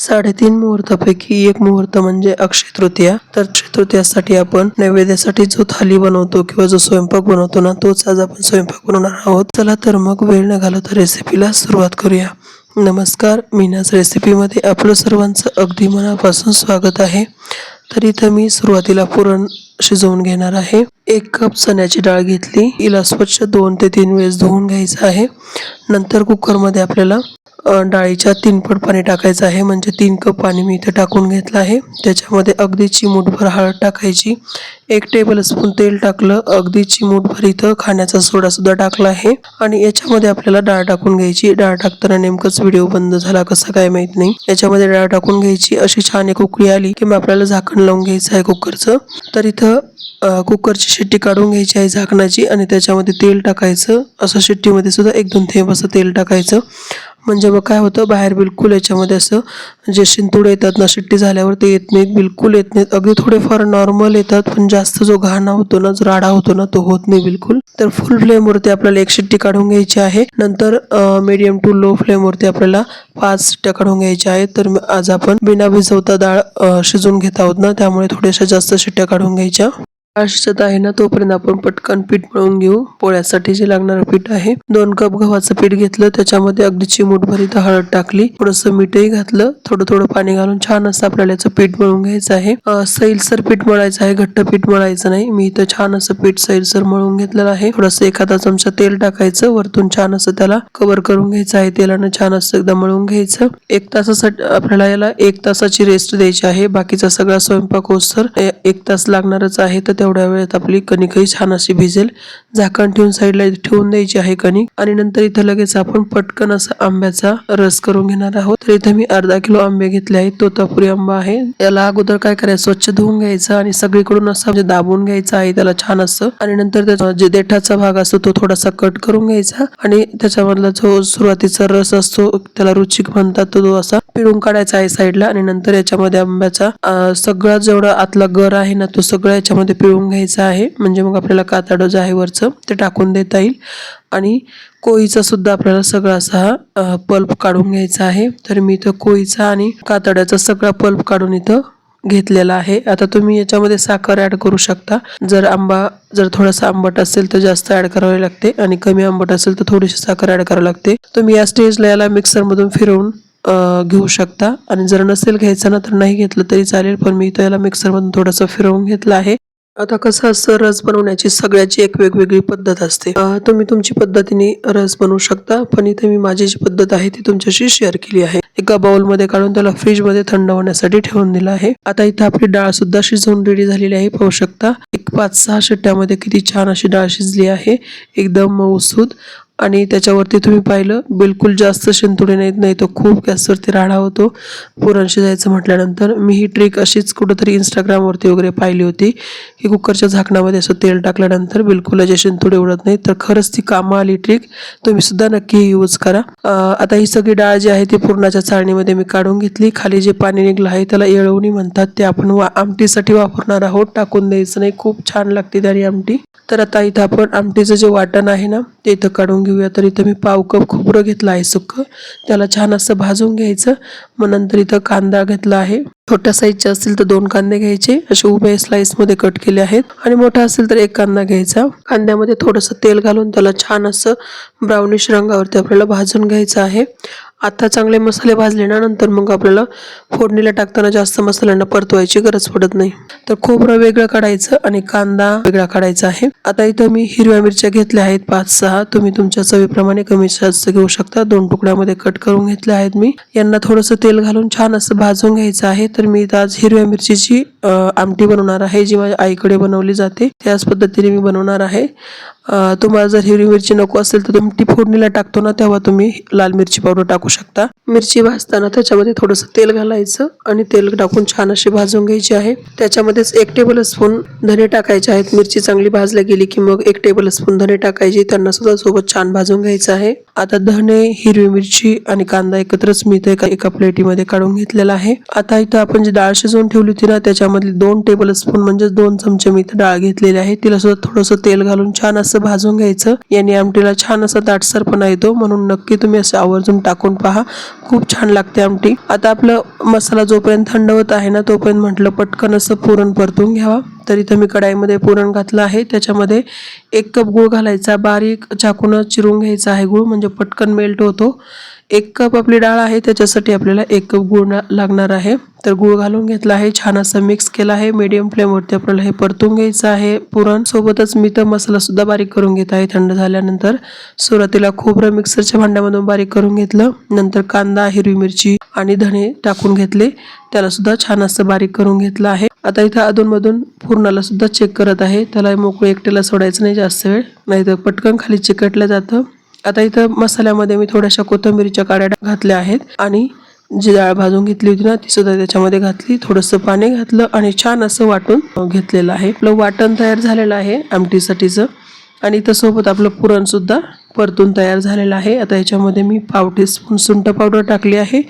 साडेतीन मुहूर्तापैकी एक मुहूर्त म्हणजे अक्षय तृतीया. तर अक्षय तृतीयासाठी आपण नैवेद्यासाठी जो थाली बनवतो किंवा जो स्वयंपाक बनवतो ना तोच आज आपण स्वयंपाक बनवणार आहोत. चला तर मग वेळ न घालवता रेसिपीला सुरुवात करूया. नमस्कार मीनाच रेसिपीमध्ये आपलं सर्वांचं अगदी मनापासून स्वागत आहे. तर इथं मी सुरुवातीला पुरण शिजवून घेणार आहे. एक कप चण्याची डाळ घेतली. हिला स्वच्छ दोन ते तीन वेळेस धुवून घ्यायचं आहे. नंतर कुकरमध्ये आपल्याला डाळीच्या तीनपट पाणी टाकायचं आहे. म्हणजे तीन कप पाणी मी इथे टाकून घेतलं आहे. त्याच्यामध्ये अगदी चिमूटभर हळद टाकायची. एक टेबलस्पून तेल टाकलं. अगदी चिमूटभर इथं खाण्याचा सोडा सुद्धा टाकला आहे. आणि याच्यामध्ये आपल्याला डाळ टाकून घ्यायची. डाळ टाकताना नेमकंच व्हिडिओ बंद झाला कसा काय माहीत नाही. याच्यामध्ये डाळ टाकून घ्यायची. अशी छान एक उकळी आली की मग आपल्याला झाकण लावून घ्यायचं आहे कुकरचं. तर इथं कुकरची शिट्टी काढून घ्यायची आहे झाकणाची. आणि त्याच्यामध्ये तेल टाकायचं. असं शिट्टीमध्ये सुद्धा एक दोन थेंब असं तेल टाकायचं. म्हणजे मग काय होतं बाहेर बिलकुल याच्यामध्ये असं जे शिंतूड येतात ना शिट्टी झाल्यावर ते येत नाहीत बिलकुल येत नाहीत. अगदी थोडेफार नॉर्मल येतात पण जास्त जो घाणा होतो ना जो राडा होतो ना तो होत नाही बिलकुल. तर फुल फ्लेमवरती आपल्याला एक शिट्टी काढून घ्यायची आहे. नंतर मीडियम टू लो फ्लेमवरती आपल्याला पाच शिट्ट्या काढून घ्यायच्या आहेत. तर आज आपण बिना भिजवता डाळ शिजून शिजवून घेत आहोत ना त्यामुळे थोड्याशा जास्त शिट्ट्या काढून घ्यायच्या. डाळ शिजत आहे ना तोपर्यंत आपण पटकन पीठ मळून घेऊ. पोळ्यासाठी जे लागणारं पीठ आहे दोन कप गव्हाचं पीठ घेतलं त्याच्यामध्ये अगदी चिमूट भरीत हळद टाकली थोडस मीठही घातलं थोडं थोडं पाणी घालून छान असं आपल्याला याचं पीठ मळून घ्यायचं आहे. सैलसर पीठ मळायचं आहे घट्ट पीठ मळायचं नाही. मी इथं छान असं पीठ सैलसर मळून घेतलेलं आहे. थोडस एखादा चमचा तेल टाकायचं वरतून छान असं त्याला कव्हर करून घ्यायचं आहे. तेलानं छान असं एकदा मळून घ्यायचं. एक तासासाठी आपल्याला याला एक तासाची रेस्ट द्यायची आहे. बाकीचा सगळा स्वयंपाक होसर एक तास लागणारच आहे. तर तेवढ्या वेळेत आपली कणिकही छान अशी भिजेल. झाकण ठेवून साईडला ठेवून द्यायची आहे कणिक. आणि नंतर इथं लगेच आपण पटकन असा आंब्याचा रस करून घेणार आहोत. तर इथं मी अर्धा किलो आंबे घेतले आहेत. तोतापुरी आंबा आहे. याला अगोदर काय करायचं? स्वच्छ धुवून घ्यायचा आणि सगळीकडून असं म्हणजे दाबून घ्यायचा आहे त्याला छान असं. आणि नंतर त्याचा जे देठाचा भाग असतो तो थोडासा कट करून घ्यायचा. आणि त्याच्यामधला जो सुरुवातीचा रस असतो त्याला रुचिक म्हणतात तो तो असा पिळून काढायचा आहे साईडला आणि नंतर याच्यामध्ये आंब्याचा सगळा जेवढा आतला गर आहे ना तो सगळा याच्यामध्ये पिळून घ्यायचा आहे. म्हणजे मग आपल्याला कातडं जे आहे वरचं ते टाकून देता येईल. आणि कोळीचा सुद्धा आपल्याला सगळा असा पल्प काढून घ्यायचा आहे. तर मी इथं कोळीचा आणि कातड्याचा सगळा पल्प काढून इथं घेतलेला आहे. आता तुम्ही याच्यामध्ये साखर ऍड करू शकता. जर आंबा जर थोडासा आंबट असेल तर जास्त ऍड करावी लागते. आणि कमी आंबट असेल तर थोडीशी साखर ऍड करावी लागते. तुम्ही या स्टेजला याला मिक्सर मधून फिरवून घेऊ शकता. आणि जर नसेल घ्यायचं ना तर नाही घेतलं तरी चालेल. पण मी इथं याला मिक्सर मधून थोडंसं फिरवून घेतलं आहे. आता कसं असतं रस बनवण्याची सगळ्याची एक वेगवेगळी पद्धत असते. तुम्ही तुमची पद्धतीने रस बनवू शकता पण इथे मी माझी जी पद्धत आहे ती तुमच्याशी शेअर केली आहे. एका बाउलमध्ये काढून त्याला फ्रीजमध्ये थंड होण्यासाठी ठेवून दिला आहे. आता इथे आपली डाळ सुद्धा शिजवून रेडी झालेली आहे पाहू शकता. एक पाच सहा शिट्ट्यामध्ये किती छान अशी डाळ शिजली आहे. एकदम मऊसूद आणि त्याच्यावरती तुम्ही पाहिलं बिलकुल जास्त शिंतुडे नाहीत नाही तो खूप गॅसवरती राडा होतो. पुरणशी जायचं म्हटल्यानंतर मी ही ट्रिक अशीच कुठंतरी इंस्टाग्रामवरती वगैरे पाहिली होती की कुकरच्या झाकणामध्ये असं तेल टाकल्यानंतर बिलकुल असे शिंतुडे उडत नाही तर खरंच ती कामं आली ट्रिक तुम्ही सुद्धा नक्की यूज करा. आता ही सगळी डाळ जी आहे ती पुरणाच्या चाळणीमध्ये मी काढून घेतली. खाली जे पाणी निघलं आहे त्याला येळवणी म्हणतात ते आपण वा आमटीसाठी वापरणार आहोत. टाकून द्यायचं नाही खूप छान लागते त्याने आमटी. तर आता इथं आपण आमटीचं जे वाटण आहे ना ते इथं काढून घेऊया. तर इथं मी पाव कप खोबरं घेतलं आहे सुक्कं. त्याला छान असं भाजून घ्यायचं. मग नंतर इथं कांदा घेतला आहे. छोट्या साईजचे असतील तर दोन कांदे घ्यायचे. असे उभे स्लाईसमध्ये कट केले आहेत. आणि मोठा असेल तर एक कांदा घ्यायचा. कांद्यामध्ये थोडंसं तेल घालून त्याला छान असं ब्राउनिश रंगावरती आपल्याला भाजून घ्यायचं आहे. आता चांगले मसाले भाजले ना नंतर मग आपल्याला फोडणीला टाकताना जास्त मसाल्यांना परतवायची गरज पडत नाही. तर खोबरं वेगळं काढायचं आणि कांदा वेगळा काढायचा आहे. आता इथं मी हिरव्या मिरच्या घेतल्या आहेत पाच सहा. तुम्ही तुमच्या चवीप्रमाणे कमी जास्त घेऊ शकता. दोन तुकड्यामध्ये कट करून घेतल्या आहेत मी. यांना थोडंसं तेल घालून छान असं भाजून घ्यायचं आहे. तर मी आज हिरव्या मिरचीची आमटी बनवणार आहे जी माझ्या आईकडे बनवली जाते. त्याच पद्धतीने मी बनवणार आहे. तुम्हाला जर हिरवी मिरची नको असेल तर तुम्ही ती फोडणीला टाकतो ना तेव्हा तुम्ही लाल मिरची पावडर टाकू शकता. मिरची भाजताना त्याच्यामध्ये थोडंसं तेल घालायचं आणि तेल टाकून छान अशी भाजून घ्यायची आहे. त्याच्यामध्येच एक टेबल स्पून धने टाकायचे आहेत. मिरची चांगली भाजल्या गेली की मग एक टेबल स्पून धने टाकायची. त्यांना सुद्धा सोबत छान भाजून घ्यायचं आहे. आता धने हिरवी मिरची आणि कांदा एकत्रच मी ते एका एका प्लेटीमध्ये काढून घेतलेला आहे. आता इथं आपण जी डाळ शिजवून ठेवली होती ना त्याच्या त्याच्यामधली दोन टेबल स्पून म्हणजे दोन चमचे मी डाळ घेतलेली आहे. तिला सुद्धा थोडंसं तेल घालून छान असं भाजून घ्यायचं. याने आमटीला छान असा दाटसरपणा येतो. म्हणून नक्की तुम्ही असं आवर्जून टाकून पहा. खूप छान लागते आमटी. आता आपलं मसाला जोपर्यंत थंड होत आहे ना तोपर्यंत म्हटलं पटकन असं पुरण परतून घ्यावा. तर इथं मी कढाईमध्ये पुरण घातलं आहे. त्याच्यामध्ये एक कप गूळ घालायचा. बारीक चाकून चिरून घ्यायचा आहे गूळ. म्हणजे पटकन मेल्ट होतो. एक कप आपली डाळ आहे त्याच्यासाठी आपल्याला एक कप गूळ लागणार आहे. तर गूळ घालून घेतला आहे छान असं मिक्स केला आहे. मीडियम फ्लेमवरती आपल्याला हे परतून घ्यायचं आहे. पुरण सोबतच मी तर मसाला सुद्धा बारीक करून घेत आहे थंड झाल्यानंतर. सुरुवातीला खोबरं मिक्सरच्या भांड्यामधून बारीक करून घेतलं. नंतर कांदा हिरवी मिरची आणि धणे टाकून घेतले. त्याला सुद्धा छान असं बारीक करून घेतलं आहे. आता इथं अधूनमधून पुरणाला सुद्धा चेक करत आहे. त्याला मोकळं एकट्याला सोडायचं नाही जास्त वेळ. नाही तर पटकन खाली चिकटलं जातं. आता इथं मसाल्यामध्ये मी थोड्याशा कोथिंबीरीच्या काड्या घातल्या आहेत आणि जी डाळ भाजून घेतली होती ना ती सुद्धा त्याच्यामध्ये घातली. थोडंसं पाणी घातलं आणि छान असं वाटून घेतलेलं आहे. आपलं वाटण तयार झालेलं आहे आमटीसाठीचं. आणि इथं सोबत आपलं पुरणसुद्धा परतून तयार झालेलं आहे. आता याच्यामध्ये मी पाव टीस्पून सुंठ पावडर टाकली आहे.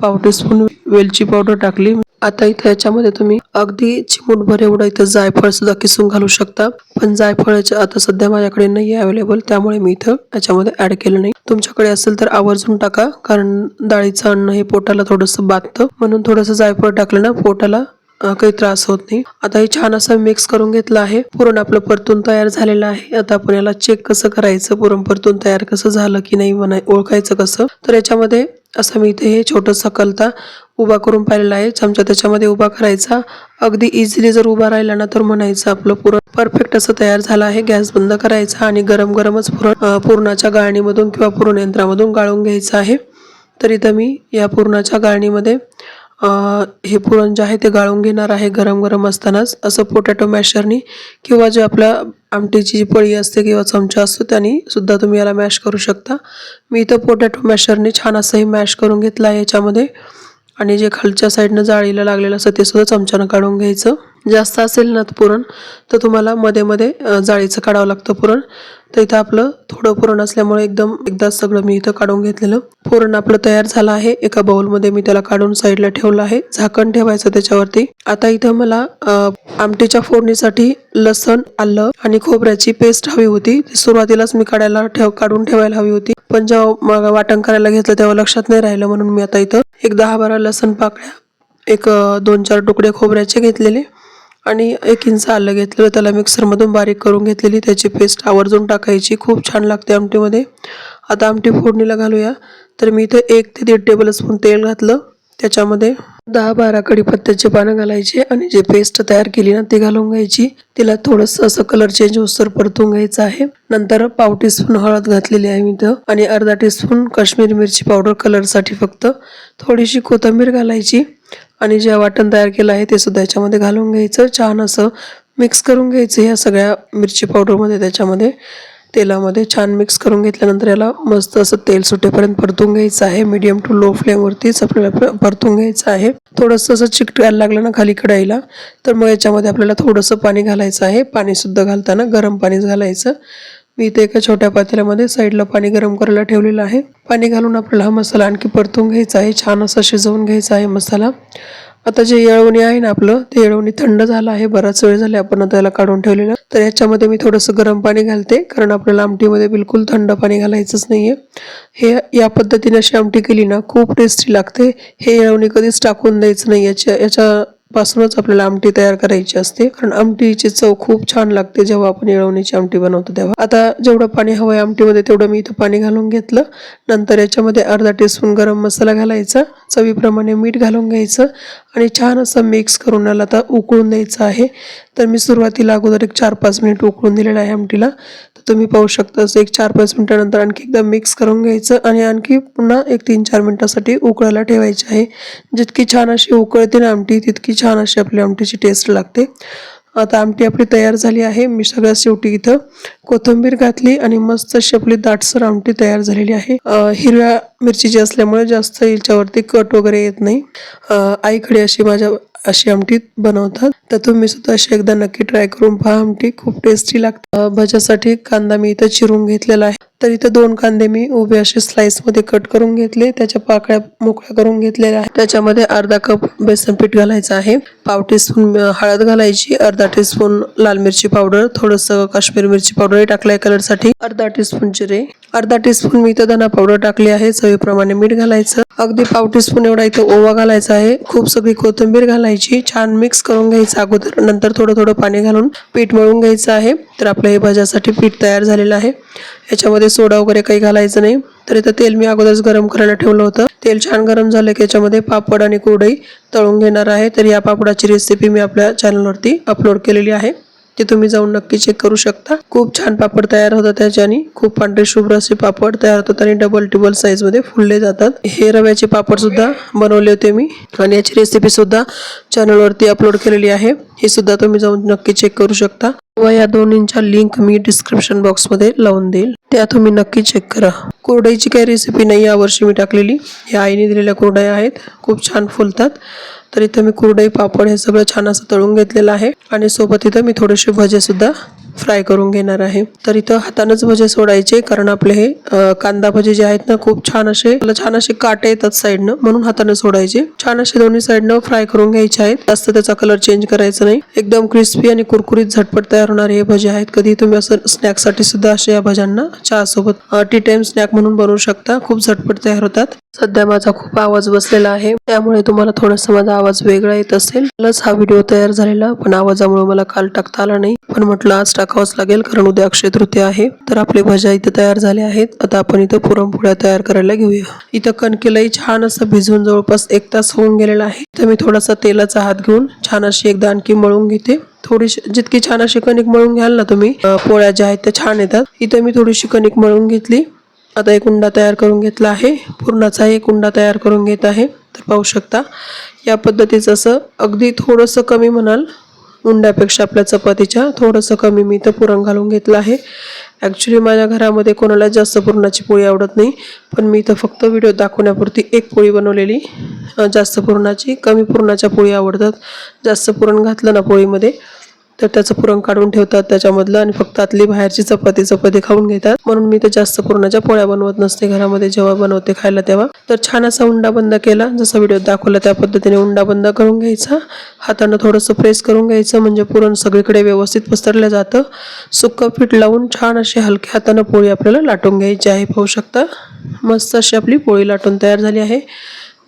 पाव टीस्पून वेलची पावडर टाकली. आता इथं याच्यामध्ये तुम्ही अगदी चिमूटभर एवढं इथं जायफळ सुद्धा किसून घालू शकता. पण जायफळाच्या आता सध्या माझ्याकडे नाही अवेलेबल त्यामुळे मी इथं याच्यामध्ये ऍड केलं नाही. तुमच्याकडे असेल तर आवर्जून टाका कारण डाळीचं अन्न हे पोटाला थोडंसं बाधतं. म्हणून थोडंसं जायफळ टाकलं ना पोटाला काही त्रास होत नाही. आता हे छान असं मिक्स करून घेतलं आहे. पुरण आपलं परतून तयार झालेलं आहे. आता आपण याला चेक कसं करायचं पुरण परतून तयार कसं झालं की नाही म्हणा ओळखायचं कसं. तर याच्यामध्ये असं मी इथे हे छोटंसं कलता उभा करून पाहिलेला आहे. चमचा त्याच्यामध्ये उभा करायचा. अगदी इझिली जर उभा राहिला ना तर म्हणायचं आपलं पुरण परफेक्ट असं तयार झालं आहे. गॅस बंद करायचा आणि गरम गरमच पुरण पुरणाच्या गाळणीमधून किंवा पुरण यंत्रामधून गाळून घ्यायचं आहे. तर इथं मी या पुरणाच्या गाळणीमध्ये हे पुरण जे आहे ते गाळून घेणार आहे गरम गरम असतानाच. असं पोटॅटो मॅशरनी किंवा जे आपल्या आमटीची जी पळी असते किंवा चमचा असतो त्यानीसुद्धा तुम्ही याला मॅश करू शकता. मी इथं पोटॅटो मॅशरने छान असं हे मॅश करून घेतलं आहे याच्यामध्ये. आणि जे खालच्या साईडनं जाळीला लागलेलं असतं ते सुद्धा चमच्यानं काढून घ्यायचं. जास्त असेल ना पुरण तर तुम्हाला मध्ये मध्ये जाळीचं काढावं लागतं पुरण. तर इथं आपलं थोडं पुरण असल्यामुळे एकदम एकदा सगळं मी इथं काढून घेतलेलं. पुरण आपलं तयार झालं आहे. एका बाउलमध्ये मी त्याला काढून साईडला ठेवलं आहे. झाकण ठेवायचं त्याच्यावरती. आता इथं मला आमटीच्या फोडणीसाठी लसण आलं आणि खोबऱ्याची पेस्ट हवी होती. सुरुवातीलाच मी काढायला ठेव काढून ठेवायला हवी होती. पण जेव्हा वाटण करायला घेतलं तेव्हा लक्षात नाही राहिलं म्हणून मी आता इथं एक दहा बारा लसण पाकळ्या एक दोन चार तुकडे खोबऱ्याचे घेतलेले. आणि एक इंच आलं घेतलेलं त्याला मिक्सरमधून बारीक करून घेतलेली त्याची पेस्ट आवर्जून टाकायची. खूप छान लागते आमटीमध्ये. आता आमटी फोडणीला घालूया. तर मी इथं एक ते दीड टेबल स्पून तेल घातलं. त्याच्यामध्ये दहा बारा कडीपत्त्याचे पानं घालायची आणि जे पेस्ट तयार केली ना ती घालून घ्यायची. तिला थोडंसं असं कलर चेंज होसर परतून घ्यायचं आहे. नंतर पाव टीस्पून हळद घातलेली आहे मी इथं. आणि अर्धा टीस्पून काश्मीरी मिरची पावडर कलरसाठी फक्त. थोडीशी कोथिंबीर घालायची. आणि जे वाटण तयार केलं आहे ते सुद्धा याच्यामध्ये घालून घ्यायचं. छान असं मिक्स करून घ्यायचं ह्या सगळ्या मिरची पावडरमध्ये त्याच्यामध्ये तेलामध्ये छान मिक्स करून घेतल्यानंतर याला मस्त असं तेल सुटेपर्यंत परतून घ्यायचं आहे. मीडियम टू लो फ्लेमवरतीच आपल्याला परतून घ्यायचं आहे. थोडंसं असं चिकटायला लागलं ना खाली कढाईला तर मग याच्यामध्ये आपल्याला थोडंसं पाणी घालायचं आहे. पाणीसुद्धा घालताना गरम पाणीच घालायचं. मी इथे एका छोट्या पातेल्यामध्ये साईडला पाणी गरम करायला ठेवलेलं आहे. पाणी घालून आपल्याला हा मसाला आणखी परतून घ्यायचा आहे. छान असा शिजवून घ्यायचा आहे मसाला. आता जे येळवणी आहे ना आपलं ते येळवणी थंड झालं आहे. बराच वेळ झाला आपण आता काढून ठेवलेलं. तर याच्यामध्ये मी थोडंसं गरम पाणी घालते कारण आपल्याला आमटीमध्ये बिलकुल थंड पाणी घालायचंच नाहीये. हे या पद्धतीने अशी आमटी केली ना खूप टेस्टी लागते. हे येळवणी कधीच टाकून द्यायचं नाही. याच्या याच्या पासूनच आपल्याला आमटी तयार करायची असते. कारण आमटीची चव खूप छान लागते जेव्हा आपण येळवणीची आमटी बनवतो तेव्हा. आता जेवढं पाणी हवंय आमटीमध्ये तेवढं मी इथं पाणी घालून घेतलं. नंतर याच्यामध्ये अर्धा टीस्पून गरम मसाला घालायचा. चवीप्रमाणे मीठ घालून घ्यायचं. आणि छान असं मिक्स करून याला आता उकळून द्यायचं आहे. तर मी सुरुवातीला अगोदर एक चार पाच मिनिट उकळून दिलेलं आहे आमटीला. तुम्ही पाहू शकता असं एक चार पाच मिनटानंतर आणखी एकदा मिक्स करून घ्यायचं आणि आणखी पुन्हा एक तीन चार मिनटासाठी उकळायला ठेवायची आहे. जितकी छान अशी उकळते ना आमटी तितकी छान अशी आपली आमटीची टेस्ट लागते. आता आमटी आपली तयार झाली आहे. मी सगळ्यात शेवटी इथं कोथिंबीर घातली आणि मस्त अशी आपली दाटसर आमटी तयार झालेली आहे. हिरव्या हिरव्या मिरचीची असल्यामुळे जास्त याच्यावरती कट वगैरे येत नाही. आईकडे अशी माझ्या अशी आमटी बनवतात. तर तुम्ही सुद्धा अशी एकदा नक्की ट्राय करून पहा. आमटी खूप टेस्टी लागते. भज्यासाठी कांदा मी इथं चिरून घेतलेला आहे. तर इथं दोन कांदे मी उभे असे स्लाइसमध्ये कट करून घेतले. त्याच्या पाकळ्या मोकळ्या करून घेतलेल्या आहेत. त्याच्यामध्ये अर्धा कप बेसन पीठ घालायचं आहे. पाव टीस्पून हळद घालायची. अर्धा टीस्पून लाल मिरची पावडर थोडस काश्मीर मिरची पावडर टाकलाय कलरसाठी अर्धा टीस्पून जिरे. अर्धा टीस्पून मी इथं धना पावडर टाकली आहे चवीप्रमाणे मीठ घालायचं. अगदी पाव टीस्पून एवढा इथं ओवा घालायचा आहे. खूप सगळी कोथिंबीर घालायची. छान मिक्स करून घ्यायचं अगोदर. नंतर थोडं थोडं पाणी घालून पीठ मळून घ्यायचं आहे. तर आपलं हे भाज्यासाठी पीठ तयार झालेलं आहे. याच्यामध्ये सोडा वगैरे काही घालायचं नाही. तर इथं तेल मी अगोदरच गरम करायला ठेवलं होतं. तेल छान गरम झालं की याच्यामध्ये पापड आणि कुरडई तळून घेणार आहे. तर या पापडाची रेसिपी मी आपल्या चॅनलवरती अपलोड केलेली आहे. ते तुम्ही जाऊन नक्की चेक करू शकता. खूप छान पापड तयार होतात त्याच्याने खूप पांढरे शुभ्र असे पापड तयार होतात आणि डबल टिबल साईजमध्ये फुलले जातात. हे रव्याचे पापड सुद्धा बनवले होते मी आणि याची रेसिपी सुद्धा चॅनलवरती अपलोड केलेली आहे. हे सुद्धा तुम्ही जाऊन नक्की चेक करू शकता. व या दोन्हींच्या लिंक मी डिस्क्रिप्शन बॉक्समध्ये लावून देईल. त्या तुम्ही नक्की चेक करा. कोरडाईची काही रेसिपी नाही यावर्षी मी टाकलेली. या आईने दिलेल्या कोरडाई आहेत. खूप छान फुलतात. तर इथं मी कुरडई पापड हे सगळं छान असं तळून घेतलेलं आहे. आणि सोबत इथं मी थोडेसे भजे सुद्धा फ्राय करून घेणार आहे. तर इथं हातानंच भजे सोडायचे कारण आपले हे कांदा भजे जे आहेत ना खूप छान असे छान असे काटे येतात साईडनं म्हणून हाताने सोडायचे. छान असे दोन्ही साईडनं फ्राय करून घ्यायचे आहेत. जास्त त्याचा कलर चेंज करायचा नाही. एकदम क्रिस्पी आणि कुरकुरीत झटपट तयार होणारे हे भजे आहेत. कधी तुम्ही असं स्नॅकसाठी सुद्धा असे या भज्यांना चहा सोबत टी टाइम स्नॅक म्हणून बनवू शकता. खूप झटपट तयार होतात. सध्या माझा खूप आवाज बसलेला आहे. त्यामुळे तुम्हाला थोडासा माझा आवाज वेगळा येत असेल. प्लस हा व्हिडिओ तयार झालेला पण आवाजामुळे मला काल टाकता आला नाही. पण म्हटलं आज टाकावंच लागेल कारण उद्या अक्षय तृतीया आहे. तर आपले भजा इथे तयार झाले आहेत. आता आपण इथं पुरणपोळ्या तयार करायला घेऊया. इथं कणकेलाही छान असं भिजवून जवळपास एक तास होऊन गेलेला आहे. तर मी थोडासा तेलाचा हात घेऊन छान अशी एकदा आणखी मळून घेते. थोडीशी जितकी छान अशी कणिक मळून घ्याल ना तुम्ही पोळ्या ज्या आहेत त्या छान येतात. इथं मी थोडीशी कणिक मळून घेतली. आता एक उंडा तयार करून घेतला आहे. पूर्णाचा एक उंडा तयार करून घेत आहे. तर पाहू शकता या पद्धतीचं असं अगदी थोडंसं कमी म्हणाल उंड्यापेक्षा आपल्या चपातीच्या थोडंसं कमी मी तर पुरण घालून घेतलं आहे. ॲक्च्युली माझ्या घरामध्ये कोणाला जास्त पुरणाची पोळी आवडत नाही पण मी इथं फक्त व्हिडिओ दाखवण्यापुरती एक पोळी बनवलेली. जास्त पुरणाची कमी पुरणाच्या पोळी आवडतात. जास्त पुरण घातलं ना पोळीमध्ये तर त्याचं पुरण काढून ठेवतात त्याच्यामधलं आणि फक्त आतली बाहेरची चपाती चपाती खाऊन घेतात. म्हणून मी तर जास्त पुरणाच्या पोळ्या बनवत नसते घरामध्ये जेव्हा बनवते खायला तेव्हा. तर छान असा उंडा बंद केला. जसा व्हिडिओ दाखवला त्या पद्धतीने उंडा बंद करून घ्यायचा. हातानं थोडंसं प्रेस करून घ्यायचं. म्हणजे पुरण सगळीकडे व्यवस्थित पसरलं जातं. सुक्कं पीठ लावून छान अशी हलक्या हातानं पोळी आपल्याला लाटून घ्यायची आहे. पाहू शकता. मस्त अशी आपली पोळी लाटून तयार झाली आहे.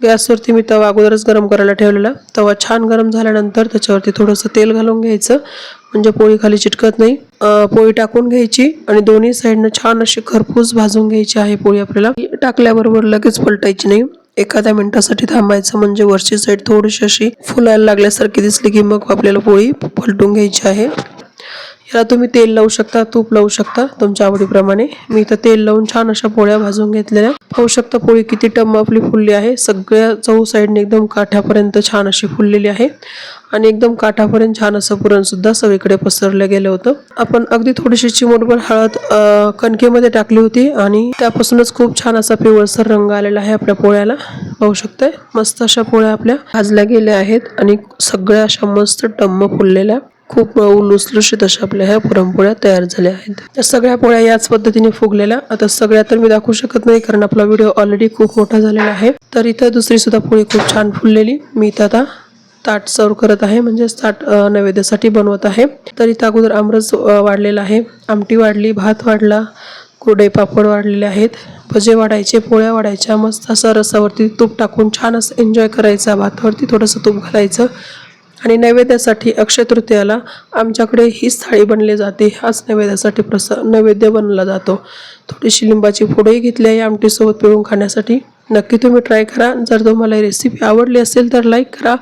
गॅसवरती मी तवा अगोदरच गरम करायला ठेवलेला. तवा छान गरम झाल्यानंतर त्याच्यावरती थोडंसं तेल घालून घ्यायचं. म्हणजे पोळी खाली चिटकत नाही. पोळी टाकून घ्यायची आणि दोन्ही साईडनं छान अशी खरपूस भाजून घ्यायची आहे पोळी आपल्याला. टाकल्याबरोबर लगेच पलटायची नाही. एखाद्या मिनिटासाठी थांबायचं म्हणजे वरची साईड थोडीशी अशी फुलायला लागल्यासारखी दिसली की मग आपल्याला पोळी पलटून घ्यायची आहे. याला तुम्ही तेल लावू शकता तूप लावू शकता तुमच्या आवडीप्रमाणे. मी इथं तेल लावून छान अशा पोळ्या भाजून घेतलेल्या. पाहू शकता पोळी किती टम्म आपली फुलली आहे. सगळ्या चौ साईडने एकदम काठापर्यंत छान अशी फुललेली आहे. आणि एकदम काठापर्यंत छान असं पुरण सुद्धा सगळीकडे पसरलं गेलं होतं. आपण अगदी थोडीशी चिमूटभर हळद कणकेमध्ये टाकली होती आणि त्यापासूनच खूप छान असा पिवळसर रंग आलेला आहे आपल्या पोळ्याला. पाहू शकताय? मस्त अशा पोळ्या आपल्या भाजल्या गेल्या आहेत आणि सगळ्या अशा मस्त टम्म फुललेल्या. खूप मऊ लुसलुशीत अशा आपल्या ह्या पुरणपोळ्या तयार झाल्या आहेत. त्या सगळ्या पोळ्या याच पद्धतीने फुगलेल्या. आता सगळ्या तर मी दाखवू शकत नाही कारण आपला व्हिडिओ ऑलरेडी खूप मोठा झालेला आहे. तर इथं दुसरी सुद्धा पोळी खूप छान फुललेली. मी इथं आता ताट सर्व करत आहे म्हणजे ताट नैवेद्यासाठी बनवत आहे. तर इथं अगोदर आमरस वाढलेला आहे. आमटी वाढली भात वाढला कुरडे पापड वाढलेले आहेत. भजे वाढायचे पोळ्या वाढायच्या मस्त असं रसावरती तूप टाकून छान असं एन्जॉय करायचा. भातावरती थोडंसं तूप घालायचं. आणि नैवेद्यासाठी अक्षय तृतीयाला आमच्याकडे हीच थाळी बनली जाते. हाच नैवेद्यासाठी प्रसा नैवेद्य बनला जातो. थोडीशी लिंबाची फोडही घेतली आहे. आमटीसोबत पिळून खाण्यासाठी नक्की तुम्ही ट्राय करा. जर तुम्हाला ही रेसिपी आवडली असेल तर लाईक करा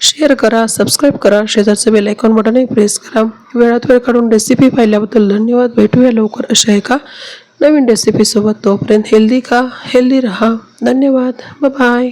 शेअर करा सबस्क्राईब करा. शेजारचं बेल आयकॉन बटनही प्रेस करा. वेळात वेळ काढून रेसिपी पाहिल्याबद्दल धन्यवाद. भेटूया लवकर अशा एका नवीन रेसिपीसोबत तोपर्यंत हेल्दी खा हेल्दी रहा. धन्यवाद. बाय